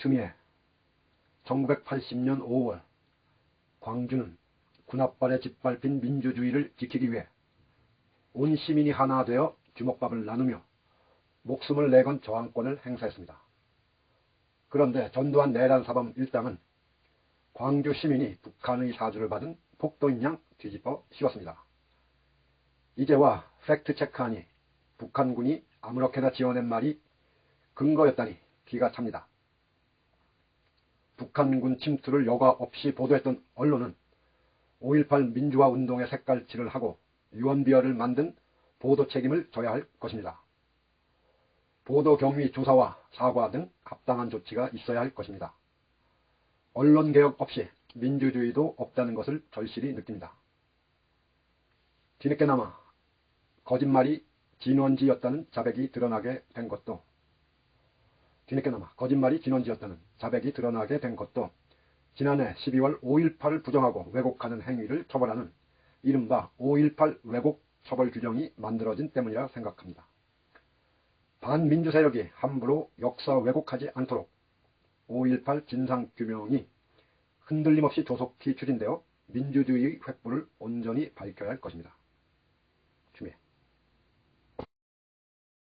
추미애 1980년 5월 광주는 군합발에 짓밟힌 민주주의를 지키기 위해 온 시민이 하나 되어 주먹밥을 나누며 목숨을 내건 저항권을 행사했습니다. 그런데 전두환 내란사범 일당은 광주 시민이 북한의 사주를 받은 폭도인 양 뒤집어 씌웠습니다. 이제와 팩트체크하니 북한군이 아무렇게나 지어낸 말이 근거였다니 기가 찹니다. 북한군 침투를 여과 없이 보도했던 언론은 5.18 민주화 운동의 색깔칠을 하고 유언비어를 만든 보도 책임을 져야 할 것입니다. 보도 경위 조사와 사과 등 합당한 조치가 있어야 할 것입니다. 언론개혁 없이 민주주의도 없다는 것을 절실히 느낍니다. 뒤늦게나마 거짓말이 진원지였다는 자백이 드러나게 된 것도 뒤늦게나마 거짓말이 진원지였다는 자백이 드러나게 된 것도 지난해 12월 5.18을 부정하고 왜곡하는 행위를 처벌하는 이른바 5.18 왜곡 처벌 규정이 만들어진 때문이라 생각합니다. 반민주 세력이 함부로 역사 왜곡하지 않도록 5.18 진상규명이 흔들림 없이 조속히 추진되어 민주주의의 횃불을 온전히 밝혀야 할 것입니다.